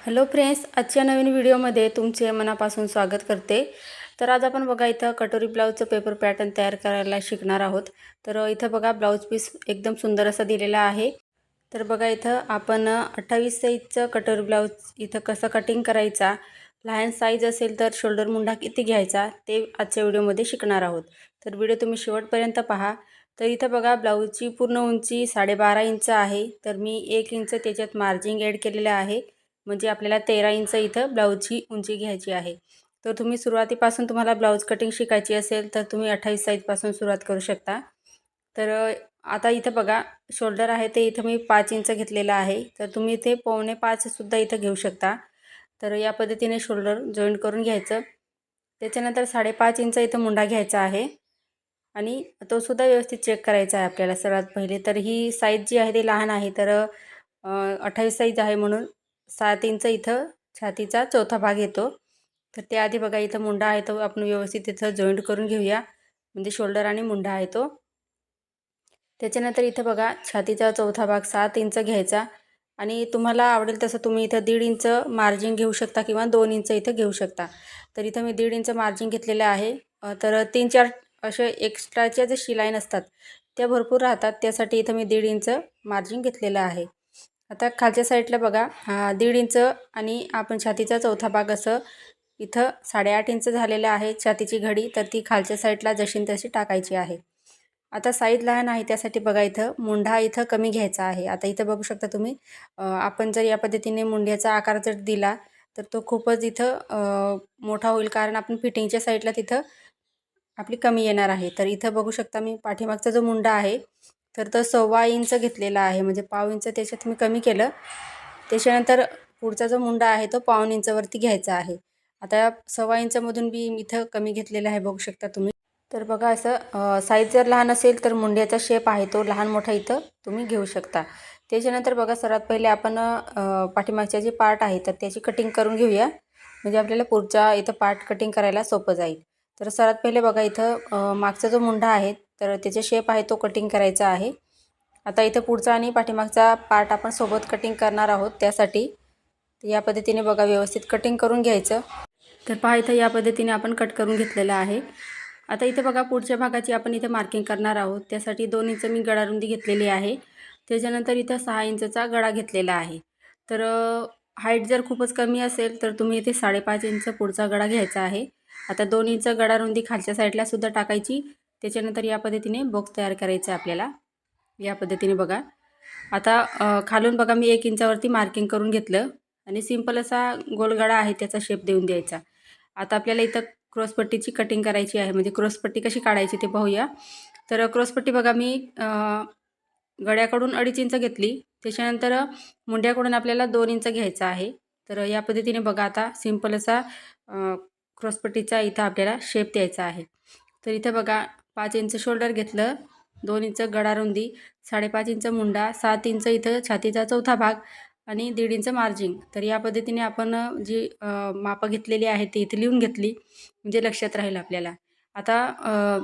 Hello friends आजच्या नवीन व्हिडिओमध्ये तुमचे मनापासून स्वागत करते. तर आज आपण बघा इथं कटोरी ब्लाऊजचं पेपर पॅटर्न तयार करायला शिकणार आहोत. तर इथं बघा ब्लाऊज पीस एकदम सुंदर असा दिलेला आहे. तर बघा इथं आपण अठ्ठावीस साईजचं कटोरी ब्लाऊज इथं कसं कटिंग करायचा लहान साईज असेल तर शोल्डर मुंडा किती घ्यायचा ते आजच्या व्हिडिओमध्ये शिकणार आहोत. तर व्हिडिओ तुम्ही शेवटपर्यंत पहा. तर इथं बघा ब्लाऊजची पूर्ण उंची साडेबारा इंच आहे. तर मी एक इंच त्याच्यात मार्जिंग ॲड केलेलं आहे. म्हणजे आपल्याला तेरा इंच इथं ब्लाऊजची उंची घ्यायची आहे. तर तुम्ही सुरुवातीपासून तुम्हाला ब्लाऊज कटिंग शिकायची असेल तर तुम्ही अठ्ठावीस साईजपासून सुरुवात करू शकता. तर आता इथं बघा शोल्डर आहे ते इथं मी पाच इंच घेतलेलं आहे. तर तुम्ही इथे पावणे पाचसुद्धा इथं घेऊ शकता. तर या पद्धतीने शोल्डर जॉईंट करून घ्यायचं. त्याच्यानंतर साडेपाच इंच इथं मुंडा घ्यायचा आहे. आणि तोसुद्धा व्यवस्थित चेक करायचा आहे आपल्याला सर्वात पहिले. तर ही साईज जी आहे ती लहान आहे. तर अठ्ठावीस साईज आहे म्हणून सात इंच इथं छातीचा चौथा भाग येतो. तर त्याआधी बघा इथं मुंडा आहे तो आपण व्यवस्थित इथं जॉईंट करून घेऊया. म्हणजे शोल्डर आणि मुंडा आहे तो. त्याच्यानंतर इथं बघा छातीचा चौथा भाग सात इंच घ्यायचा. आणि तुम्हाला आवडेल तसं तुम्ही इथं दीड इंच मार्जिन घेऊ शकता किंवा दोन इंच इथं घेऊ शकता. तर इथं मी दीड इंच मार्जिन घेतलेलं आहे. तर तीन चार असे एक्स्ट्राच्या जे शिलाईन असतात त्या भरपूर राहतात. त्यासाठी इथं मी दीड इंच मार्जिन घेतलेलं आहे. आता खालच्या साईडला बघा हा दीड इंच आणि आपण छातीचा चौथा भाग असं इथं साडेआठ इंच झालेलं आहे. छातीची घडी तर ती खालच्या साईडला जशी तशी टाकायची आहे. आता साईज लहान आहे त्यासाठी बघा इथं मुंढा इथं कमी घ्यायचा आहे. आता इथं बघू शकता तुम्ही आपण जर या पद्धतीने मुंड्याचा आकार जर दिला तर तो खूपच इथं मोठा होईल कारण आपण फिटिंगच्या साईडला तिथं आपली कमी येणार आहे. तर इथं बघू शकता मी पाठीमागचा जो मुंडा आहे तर तो सव्वा इंच घेतलेला आहे. म्हणजे पाव इंच त्याच्यात मी कमी केलं. त्याच्यानंतर पुढचा जो मुंडा आहे तो पाऊन इंचवरती घ्यायचा आहे. आता सव्वा इंचमधून बी इथं कमी घेतलेला आहे बघू शकता तुम्ही. तर बघा असं साईज जर लहान असेल तर मुंड्याचा शेप आहे तो लहान मोठा इथं तुम्ही घेऊ शकता. त्याच्यानंतर बघा सर्वात पहिले आपण पाठीमागच्या जे पार्ट आहे तर त्याची कटिंग करून घेऊया. म्हणजे आपल्याला पुढच्या इथं पार्ट कटिंग करायला सोपं जाईल. तर सर्वात पहिले बघा इथं मागचा जो मुंडा आहे तर त्याचे शेप आहे तो कटिंग करायचा आहे. आता इथं पुढचा आणि पाठीमागचा पार्ट आपण सोबत कटिंग करणार आहोत त्यासाठी. या पद्धतीने बघा व्यवस्थित कटिंग करून घ्यायचं. तर पहा इथं या पद्धतीने आपण कट करून घेतलेलं आहे. आता इथं बघा पुढच्या भागाची आपण इथं मार्किंग करणार आहोत. त्यासाठी दोन इंच मी गडारुंदी घेतलेली आहे. त्याच्यानंतर इथं सहा इंचचा गळा घेतलेला आहे. तर हाईट जर खूपच कमी असेल तर तुम्ही इथे साडेपाच इंच पुढचा गळा घ्यायचा आहे. आता दोन इंच गडारुंदी खालच्या साईडला सुद्धा टाकायची. त्याच्यानंतर या पद्धतीने बॉक्स तयार करायचं आहे आपल्याला. या पद्धतीने बघा. आता खालून बघा मी एक इंचावरती मार्किंग करून घेतलं आणि सिंपल असा गोलगडा आहे त्याचा शेप देऊन द्यायचा. आता आपल्याला इथं क्रॉसपट्टीची कटिंग करायची आहे. म्हणजे क्रॉसपट्टी कशी काढायची ते पाहूया. तर क्रॉसपट्टी बघा मी गड्याकडून अडीच इंच घेतली. त्याच्यानंतर मुंड्याकडून आपल्याला दोन इंच घ्यायचा आहे. तर या पद्धतीने बघा आता सिंपल असा क्रॉसपट्टीचा इथं आपल्याला शेप द्यायचा आहे. तर इथं बघा पाच इंच शोल्डर घेतलं दोन इंच गडारुंदी साडेपाच इंच मुंडा सात इंच इथं छातीचा चौथा भाग आणि दीड इंच मार्जिंग तर या पद्धतीने आपण जी मापं घेतलेली आहे ती इथे लिहून घेतली म्हणजे लक्षात राहील आपल्याला. आता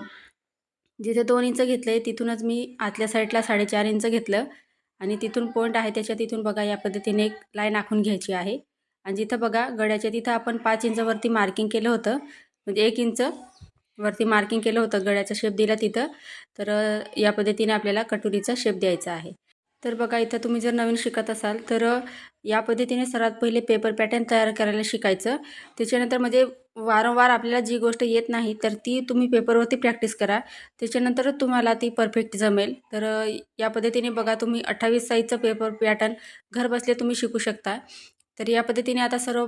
जिथे दोन इंच घेतले आहे तिथूनच मी आतल्या साईडला साडेचार इंच घेतलं आणि तिथून पॉईंट आहे त्याच्या तिथून बघा या पद्धतीने एक लाईन आखून घ्यायची आहे. आणि जिथं बघा गड्याच्या तिथं आपण पाच इंचवरती मार्किंग केलं होतं म्हणजे एक इंच वरती मार्किंग केलं होतं गळ्याचा शेप दिला तिथं. तर या पद्धतीने आपल्याला कटोरीचा शेप द्यायचा आहे. तर बघा इथं तुम्ही जर नवीन शिकत असाल तर या पद्धतीने सर्वात पहिले पेपर पॅटर्न तयार करायला शिकायचं. त्याच्यानंतर म्हणजे वारंवार आपल्याला जी गोष्ट येत नाही तर ती तुम्ही पेपरवरती प्रॅक्टिस करा. त्याच्यानंतर तुम्हाला ती परफेक्ट जमेल. तर या पद्धतीने बघा तुम्ही अठ्ठावीस साईजचं पेपर पॅटर्न घरबसले तुम्ही शिकू शकता. तर या पद्धतीने आता सर्व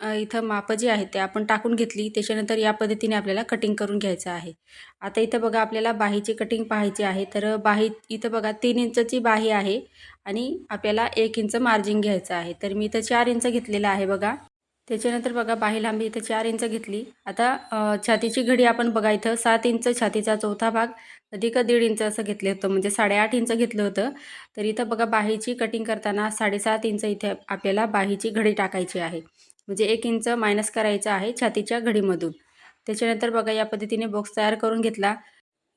इथं मापं जी आहेत ते आपण टाकून घेतली. त्याच्यानंतर या पद्धतीने आपल्याला कटिंग करून घ्यायचं आहे. आता इथं बघा आपल्याला बाहीची कटिंग पाहायची आहे. तर बाही इथं बघा तीन इंचची बाही आहे आणि आपल्याला एक इंच मार्जिन घ्यायचं आहे. तर मी इथं चार इंच घेतलेलं आहे बघा. त्याच्यानंतर बघा बाही लांबी इथं चार इंच घेतली. आता छातीची घडी आपण बघा इथं सात इंच छातीचा चौथा भाग अधिक दीड इंच असं घेतलं होतं. म्हणजे साडेआठ इंच घेतलं होतं. तर इथं बघा बाहीची कटिंग करताना साडेसात इंच इथे आपल्याला बाहीची घडी टाकायची आहे. म्हणजे एक इंच मायनस करायचं आहे छातीच्या घडीमधून. त्याच्यानंतर बघा या पद्धतीने बॉक्स तयार करून घेतला.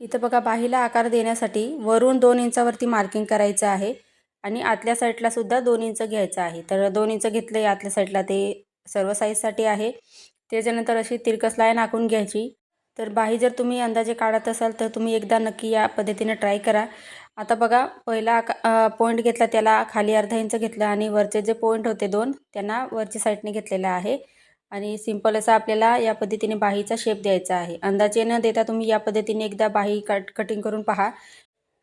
इथं बघा बाहीला आकार देण्यासाठी वरून दोन इंचावरती मार्किंग करायचं आहे आणि आतल्या साईडला सुद्धा दोन इंच घ्यायचं आहे. तर दोन इंच घेतलं आहे आतल्या साईडला ते सर्व साईजसाठी आहे. त्याच्यानंतर अशी तिरकस लाईन आखून घ्यायची. तर बाही जर तुम्ही अंदाजे काढत असाल तर तुम्ही एकदा नक्की या पद्धतीने ट्राय करा. आता बघा पहिला पॉईंट घेतला त्याला खाली अर्धा इंच घेतलं आणि वरचे जे पॉईंट होते दोन त्यांना वरच्या साईडने घेतलेला आहे. आणि सिंपल असा आपल्याला या पद्धतीने बाहीचा शेप द्यायचा आहे. अंदाजे न देता तुम्ही या पद्धतीने एकदा बाही कट कटिंग करून पहा.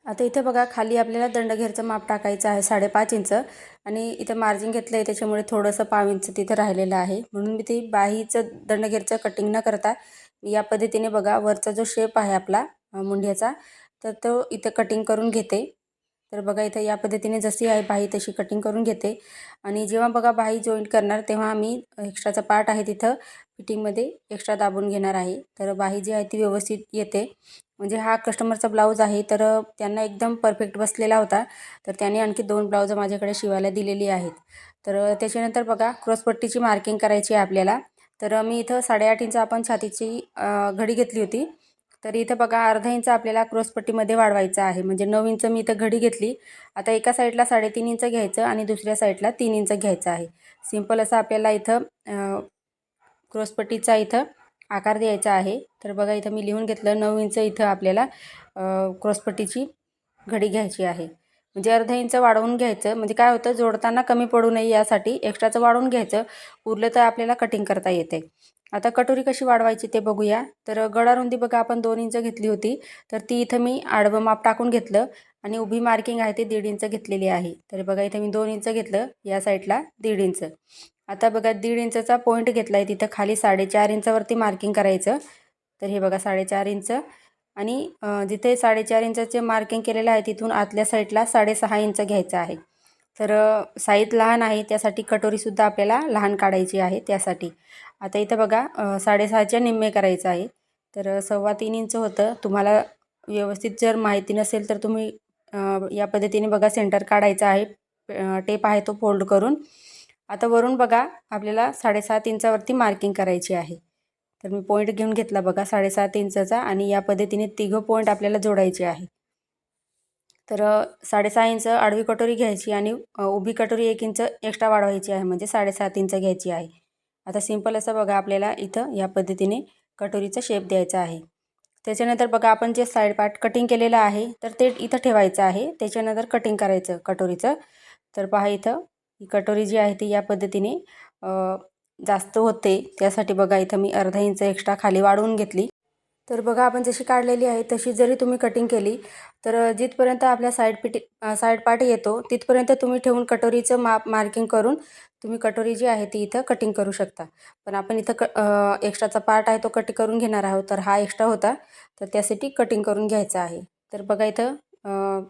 आता इथे बघा खाली आपल्याला दंडघेरचं माप टाकायचं आहे साडेपाच इंच आणि इथं मार्जिन घेतलं आहे त्याच्यामुळे थोडंसं पाव इंच तिथं राहिलेलं आहे. म्हणून मी ती बाहीचं दंडघेरचं कटिंग न करता या पद्धतीने बघा वरचा जो शेप आहे आपला मुंढ्याचा तर तो इथं कटिंग करून घेते. तर बघा इथं या पद्धतीने जशी आहे बाही तशी कटिंग करून घेते. आणि जेव्हा बघा बाही जॉईंट करणार तेव्हा आम्ही एक्स्ट्राचा पार्ट आहे तिथं फिटिंगमध्ये एक्स्ट्रा दाबून घेणार आहे. तर बाही जी आहे ती व्यवस्थित येते. म्हणजे हा कस्टमरचा ब्लाऊज आहे तर त्यांना एकदम परफेक्ट बसलेला होता. तर त्याने आणखी दोन ब्लाऊज माझ्याकडे शिवायला दिलेली आहेत. तर त्याच्यानंतर बघा क्रॉसपट्टीची मार्किंग करायची आहे आपल्याला. तर मी इथं साडेआठ इंच आपण छातीची घडी घेतली होती. तर इथं बघा अर्धा इंच आपल्याला क्रॉसपट्टीमध्ये वाढवायचं आहे. म्हणजे नऊ इंच मी इथं घडी घेतली. आता एका साईडला साडेतीन इंच घ्यायचं आणि दुसऱ्या साईडला तीन इंच घ्यायचं आहे. सिंपल असं आपल्याला इथं क्रॉसपट्टीचा इथं आकार द्यायचा आहे. तर बघा इथं मी लिहून घेतलं नऊ इंच इथं आपल्याला क्रॉसपट्टीची घडी घ्यायची आहे. म्हणजे अर्धा इंच वाढवून घ्यायचं. म्हणजे काय होतं जोडताना कमी पडू नये यासाठी एक्स्ट्राचं वाढवून घ्यायचं. उरलं तर आपल्याला कटिंग करता येते. आता कटोरी कशी वाढवायची ते बघूया. तर गडारुंदी बघा आपण दोन इंच घेतली होती. तर ती इथं मी आडवं माप टाकून घेतलं आणि उभी मार्किंग आहे ती दीड इंच घेतलेली आहे. तर बघा इथं मी दोन इंच घेतलं या साईडला दीड इंच. आता बघा दीड इंचचा पॉईंट घेतला आहे तिथं खाली साडेचार इंचावरती मार्किंग करायचं. तर हे बघा साडेचार इंच. आणि जिथे साडेचार इंचाचे मार्किंग केलेलं आहे तिथून आतल्या साईडला साडेसहा इंच घ्यायचं आहे. तर साईज लहान आहे त्यासाठी कटोरीसुद्धा आपल्याला लहान काढायची आहे त्यासाठी. आता इथं बघा साडेसहाच्या निम्मे करायचं आहे. तर सव्वा तीन इंच होतं. तुम्हाला व्यवस्थित जर माहिती नसेल तर तुम्ही या पद्धतीने बघा सेंटर काढायचा आहे. टेप आहे तो फोल्ड करून. आता वरून बघा आपल्याला साडेसात इंचावरती मार्किंग करायची आहे. तर मी पॉईंट घेऊन घेतला बघा साडेसात इंचचा आणि या पद्धतीने तिघं पॉईंट आपल्याला जोडायचे आहे. तर साडेसहा इंच आडवी कटोरी घ्यायची आणि उभी कटोरी एक इंच एक्स्ट्रा वाढवायची आहे. म्हणजे साडेसात इंच घ्यायची आहे. आता सिंपल असं बघा आपल्याला इथं या पद्धतीने कटोरीचा शेप द्यायचा आहे. त्याच्यानंतर बघा आपण जे साईड पार्ट कटिंग केलेलं आहे तर ते इथं ठेवायचं आहे. त्याच्यानंतर कटिंग करायचं कटोरीचं. तर पहा इथं ही कटोरी जी आहे ती या पद्धतीने जास्त होते. त्यासाठी बघा इथं मी अर्धा इंच एक्स्ट्रा खाली वाढवून घेतली. तर बघा आपण जशी काढलेली आहे तशी जरी तुम्ही कटिंग केली तर जिथपर्यंत आपल्या साईड पिटी साईड पार्ट येतो तिथपर्यंत तुम्ही ठेवून कटोरीचं माप मार्किंग करून तुम्ही कटोरी जी आहे ती इथं कटिंग करू शकता. पण आपण इथं क एक्स्ट्राचा पार्ट आहे तो कट करून घेणार आहोत. तर हा एक्स्ट्रा होता. तर त्यासाठी कटिंग करून घ्यायचा आहे. तर बघा इथं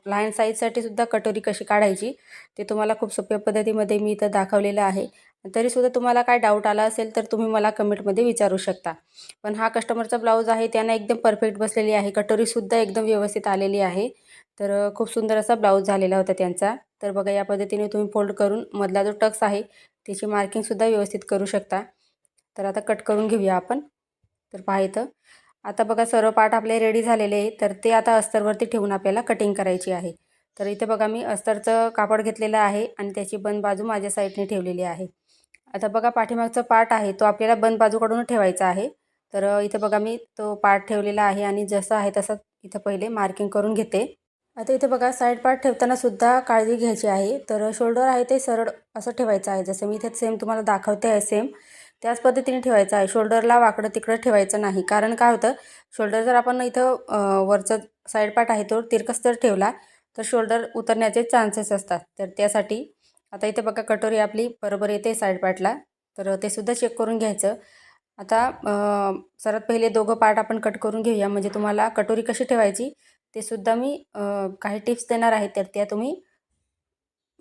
लहान साईजसाठी सुद्धा कटोरी कशी काढायची ते तुम्हाला खूप सोप्या पद्धतीमध्ये मी इथं दाखवलेलं आहे. तरीसुद्धा तुम्हाला काय डाऊट आला असेल तर तुम्ही मला कमेंटमध्ये विचारू शकता. पण हा कस्टमरचा ब्लाऊज आहे त्यांना एकदम परफेक्ट बसलेली आहे कटोरीसुद्धा एकदम व्यवस्थित आलेली आहे. तर खूप सुंदर असा ब्लाऊज झालेला होता त्यांचा. तर बघा या पद्धतीने तुम्ही फोल्ड करून मधला जो टक्स आहे त्याची मार्किंगसुद्धा व्यवस्थित करू शकता. तर आता कट करून घेऊया आपण. तर पहा इथं. आता बघा सर्व पार्ट आपले रेडी झालेले आहे. तर ते आता अस्तरवरती ठेवून आपल्याला कटिंग करायची आहे. तर इथे बघा मी अस्तरचं कापड घेतलेलं आहे आणि त्याची बंद बाजू माझ्या साईडने ठेवलेली आहे. आता बघा पाठीमागचा पार्ट आहे तो आपल्याला बंद बाजूकडून ठेवायचा आहे. तर इथे बघा मी तो पार्ट ठेवलेला आहे आणि जसं आहे तसं इथं पहिले मार्किंग करून घेते. आता इथे बघा साईड पार्ट ठेवताना सुद्धा काळजी घ्यायची आहे. तर शोल्डर आहे ते सरळ असं ठेवायचं आहे. जसं मी इथे सेम तुम्हाला दाखवते आहे सेम त्याच पद्धतीने ठेवायचं आहे. शोल्डरला वाकडं तिकडं ठेवायचं नाही. कारण काय होतं? शोल्डर जर आपण इथं वरचं साईड पार्ट आहे तो तिरकस जर ठेवला तर शोल्डर उतरण्याचे चान्सेस असतात. तर त्यासाठी आता इथे बघा कटोरी आपली बरोबर येते साईड पार्टला तर ते सुद्धा चेक करून घ्यायचं. आता सर्वात पहिले दोघं पार्ट आपण कट करून घेऊया. म्हणजे तुम्हाला कटोरी कशी ठेवायची ते सुद्धा मी काही टिप्स देणार आहे तर त्या तुम्ही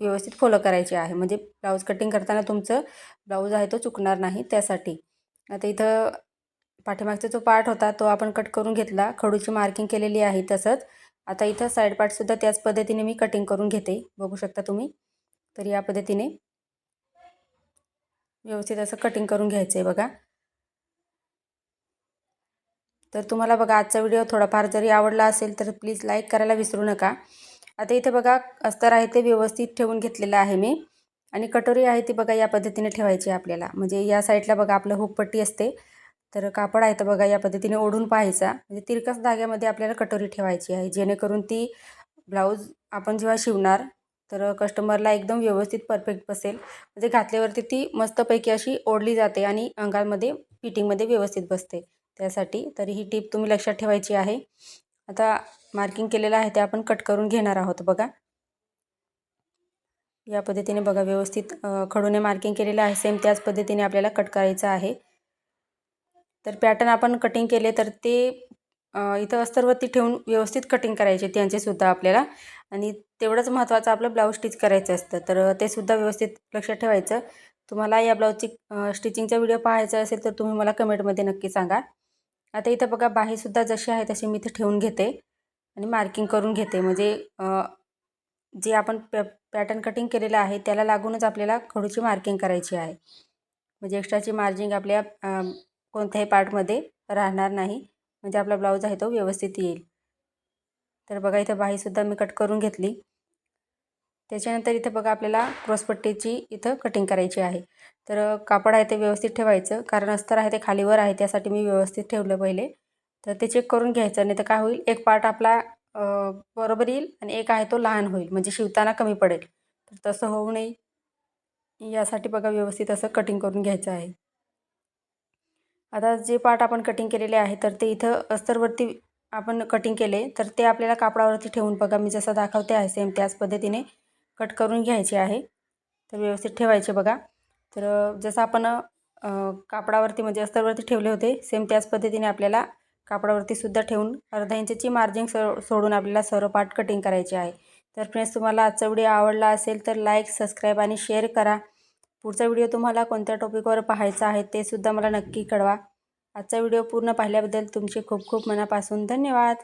व्यवस्थित फॉलो करायची आहे. म्हणजे ब्लाऊज कटिंग करताना तुमचं ब्लाऊज आहे तो चुकणार नाही त्यासाठी. आता इथं पाठीमागचा जो पार्ट होता तो आपण कट करून घेतला. खडूची मार्किंग केलेली आहे तसंच. आता इथं साईड पार्टसुद्धा त्याच पद्धतीने मी कटिंग करून घेते. बघू शकता तुम्ही. तर या पद्धतीने व्यवस्थित असं कटिंग करून घ्यायचं आहे बघा. तर तुम्हाला बघा आजचा व्हिडिओ थोडाफार जरी आवडला असेल तर प्लीज लाईक करायला विसरू नका. आता इथे बघा अस्तर आहे ते व्यवस्थित ठेवून घेतलेलं आहे मी. आणि कटोरी आहे ती बघा या पद्धतीने ठेवायची आहे आपल्याला. म्हणजे या साईडला बघा आपलं हुकपट्टी असते. तर कापड आहे तर बघा या पद्धतीने ओढून पाहायचा. म्हणजे तिरकस धाग्यामध्ये आपल्याला कटोरी ठेवायची आहे. जेणेकरून ती ब्लाऊज आपण जेव्हा शिवणार तर कस्टमरला एकदम व्यवस्थित परफेक्ट बसेल. म्हणजे घातल्यावरती ती मस्तपैकी अशी ओढली जाते आणि अंगामध्ये फिटिंगमध्ये व्यवस्थित बसते. त्यासाठी तर ही टीप तुम्ही लक्षात ठेवायची आहे. आता मार्किंग केलेलं आहे ते आपण कट करून घेणार आहोत बघा. या पद्धतीने बघा व्यवस्थित खडूने मार्किंग केलेलं आहे. सेम त्याच पद्धतीने आपल्याला कट करायचं आहे. तर पॅटर्न आपण कटिंग केले तर ते इथं अस्तरवरती ठेवून व्यवस्थित कटिंग करायचे त्यांचेसुद्धा आपल्याला. आणि तेवढंच महत्त्वाचं आपलं ब्लाऊज स्टिच करायचं असतं. तर ते सुद्धा व्यवस्थित लक्षात ठेवायचं. तुम्हाला या ब्लाऊजची स्टिचिंगचा व्हिडिओ पाहायचा असेल तर तुम्ही मला कमेंटमध्ये नक्की सांगा. आता इथं बघा बाहीसुद्धा जशी आहे तशी मी इथे ठेवून घेते. आणि मार्किंग करून घेते. म्हणजे जे आपण पॅ पॅटर्न कटिंग केलेलं आहे त्याला लागूनच आपल्याला खडूची मार्किंग करायची आहे. म्हणजे एक्स्ट्राची मार्जिंग आपल्या कोणत्याही पार्टमध्ये राहणार नाही. म्हणजे आपला ब्लाऊज आहे तो व्यवस्थित येईल. तर बघा इथं बाहीसुद्धा मी कट करून घेतली. त्याच्यानंतर इथं बघा आपल्याला क्रॉसपट्टीची इथं कटिंग करायची आहे. तर कापड आहे ते व्यवस्थित ठेवायचं. कारण अस्तर आहे ते खालीवर आहे त्यासाठी मी व्यवस्थित ठेवलं पहिले. तर ते चेक करून घ्यायचं. नाही तर काय होईल? एक पार्ट आपला बरोबर येईल आणि एक आहे तो लहान होईल. म्हणजे शिवताना कमी पडेल. तर तसं होऊ नये. यासाठी बघा व्यवस्थित असं कटिंग करून घ्यायचं आहे. आता जे पार्ट आपण कटिंग केलेले आहे तर ते इथं अस्तरवरती आपण कटिंग केले तर ते आपल्याला कापडावरती ठेवून बघा. मी जसं दाखवते आहे सेम त्याच पद्धतीने कट करून घ्यायचे आहे. तर व्यवस्थित ठेवायचे बघा. तर जसं आपण कापडावरती म्हणजे अस्तरवरती ठेवले होते सेम त्याच पद्धतीने आपल्याला कापडावरती सुद्धा ठेवून अर्धा इंचची मार्जिंग सो सोडून आपल्याला सर्व पार्ट कटिंग करायचे आहे. तर फ्रेंड्स तुम्हाला आजचा व्हिडिओ आवडला असेल तर लाईक सबस्क्राईब आणि शेअर करा. पुढचा व्हिडिओ तुम्हाला कोणत्या टॉपिकवर पाहायचा आहे ते सुद्धा मला नक्की कळवा. आजचा व्हिडिओ पूर्ण पाहिल्याबद्दल तुमचे खूप खूप मनापासून धन्यवाद.